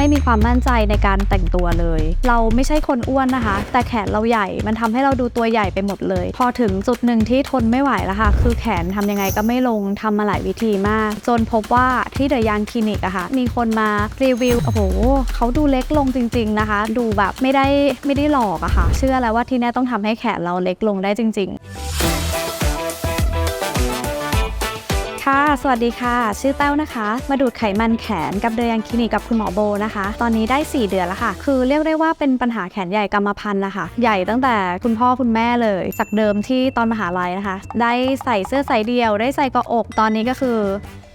ไม่มีความมั่นใจในการแต่งตัวเลย เราไม่ใช่คนอ้วนนะคะ แต่แขนเราใหญ่มันทำให้เราดูตัวใหญ่ไปหมดเลย พอถึงจุดหนึ่งที่ทนไม่ไหวแล้วค่ะ คือแขนทำยังไงก็ไม่ลงทำมาหลายวิธีมาก จนพบว่าที่เดยางคลินิกอะค่ะมีคนมารีวิวโอ้โหเขาดูเล็กลงจริง ๆนะคะ ดูแบบไม่ได้ไม่ได้หลอกอะค่ะ เชื่อแล้วว่าที่แน่ต้องทำให้แขนเราเล็กลงได้จริง ๆ ค่ะ สวัสดีค่ะ ชื่อแต้วนะคะ มาดูดไขมันแขนกับเดยังคลินิกกับคุณหมอโบนะคะ ตอนนี้ได้ 4 เดือนแล้วค่ะ คือเรียกได้ว่าเป็นปัญหาแขนใหญ่กรรมพันธุ์นะคะ ใหญ่ตั้งแต่คุณพ่อคุณแม่เลย จากเดิมที่ตอนมหาลัยนะคะ ได้ใส่เสื้อใส่เดี่ยว ได้ใส่กาะอก ตอนนี้ก็คือ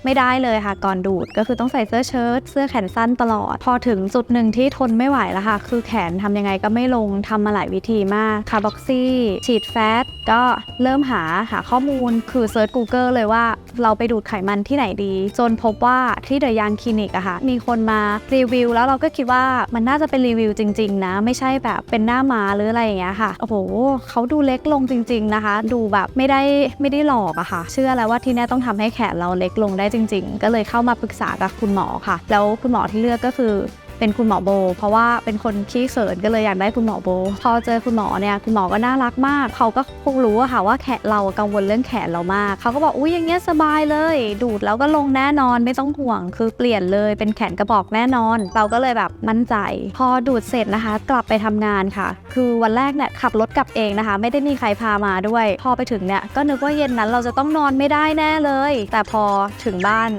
ไม่ได้เลยค่ะ ก่อนดูดก็คือต้องใส่เสื้อเชิ้ตเสื้อแขนสั้นตลอด พอถึงจุดหนึ่งที่ทนไม่ไหวแล้วค่ะ คือแขนทำยังไงก็ไม่ลงทำมาหลายวิธีมากคาร์บอกซี่ฉีดแฟตก็เริ่มหาหาข้อมูลคือเซิร์ช Google เลยว่าเราไปดูดไขมันที่ไหนดี จนพบว่าที่เดอะยางคลินิกอะค่ะ มีคนมารีวิว แล้วเราก็คิดว่ามันน่าจะเป็นรีวิวจริง ๆ นะ ไม่ใช่แบบเป็นหน้ามาหรืออะไรอย่างเงี้ยค่ะ โอ้โหเขาดูเล็กลงจริง ๆนะคะ ดูแบบไม่ได้ไม่ได้หลอกอะค่ะ เชื่อแล้วว่าที่แน่ต้องทำให้แขนเราเล็กลงได้จริง ๆ ก็เลยเข้ามาปรึกษากับคุณหมอค่ะ แล้วคุณหมอที่เลือกก็คือ เป็นคุณหมอโบ เพราะว่าเป็นคนขี้เขินก็เลยอยากได้คุณหมอโบ พอเจอคุณหมอเนี่ยคุณหมอก็น่ารักมาก เขาก็คงรู้อะค่ะว่าแขนเรากังวลเรื่องแขนเรามากเขาก็บอกอุ้ยอย่างเงี้ยสบายเลย ดูดแล้วก็ลงแน่นอนไม่ต้องห่วงคือเปลี่ยนเลยเป็นแขนกระบอกแน่นอน เราก็เลยแบบมั่นใจ พอดูดเสร็จนะคะ กลับไปทำงานค่ะ คือวันแรกเนี่ยขับรถกลับเองนะคะ ไม่ได้มีใครพามาด้วย พอไปถึงเนี่ยก็นึกว่าเย็นนั้นเราจะต้องนอนไม่ได้แน่เลย แต่พอถึงบ้าน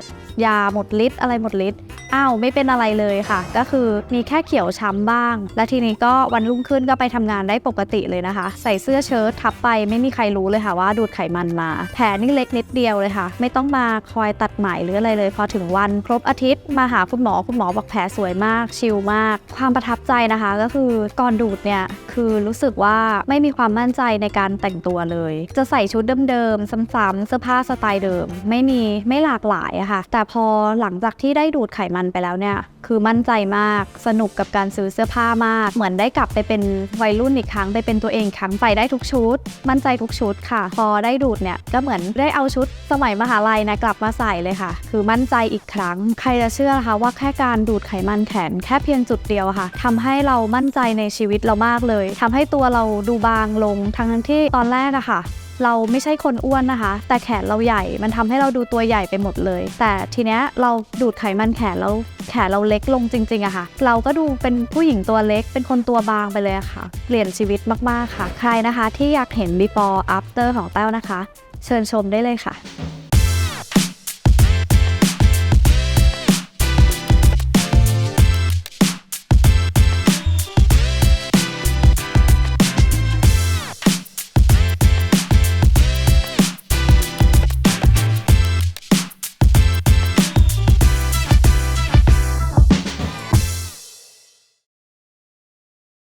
ยาหมดฤทธิ์อะไรหมดฤทธิ์ อ้าวไม่เป็นอะไรเลยค่ะ ก็คือมีแค่เขียวช้ำบ้าง และทีนี้ก็วันรุ่งขึ้นก็ไปทำงานได้ปกติเลยนะคะ ใส่เสื้อเชิ้ตทับไปไม่มีใครรู้เลยค่ะว่าดูดไขมันมา แผลนี่เล็กนิดเดียวเลยค่ะ ไม่ต้องมาคอยตัดไหมหรืออะไรเลย พอถึงวันครบอาทิตย์มาหาคุณหมอคุณหมอบอกแผลสวยมาก ชิลมาก ความประทับใจนะคะ ก็คือก่อนดูดเนี่ยคือรู้สึกว่าไม่มีความมั่นใจในการแต่งตัวเลย จะใส่ชุดเดิมๆซ้ำๆเสื้อผ้าสไตล์เดิม ไม่มีไม่หลากหลายอะค่ะ แต่พอหลังจากที่ได้ดูดไขมันไปแล้วเนี่ยคือมั่นใจมากสนุกกับการซื้อเสื้อผ้ามาก เหมือนได้กลับไปเป็นวัยรุ่นอีกครั้งไปเป็นตัวเองครั้งใส่ได้ทุกชุด มั่นใจทุกชุดค่ะ พอได้ดูดเนี่ยก็เหมือนได้เอาชุดสมัยมหาลัยนะกลับมาใส่เลยค่ะ คือมั่นใจอีกครั้ง ใครจะเชื่อะคะว่าแค่การดูดไขมันแขนแค่เพียงจุดเดียวค่ะทำให้เรามั่นใจในชีวิตเรามากเลยทำให้ตัวเราดูบางลงทั้งที่ตอนแรกอะค่ะเราไม่ใช่คนอ้วนนะคะ แต่แขนเราใหญ่มันทำให้เราดูตัวใหญ่ไปหมดเลย แต่ทีเนี้ยเราดูดไขมันแขนแล้วแขนเราเล็กลงจริงๆอะค่ะ เราก็ดูเป็นผู้หญิงตัวเล็ก เป็นคนตัวบางไปเลยะค่ะ เปลี่ยนชีวิตมากๆค่ะ ใครนะคะที่อยากเห็น before after ของแต้วนะคะ เชิญชมได้เลยค่ะ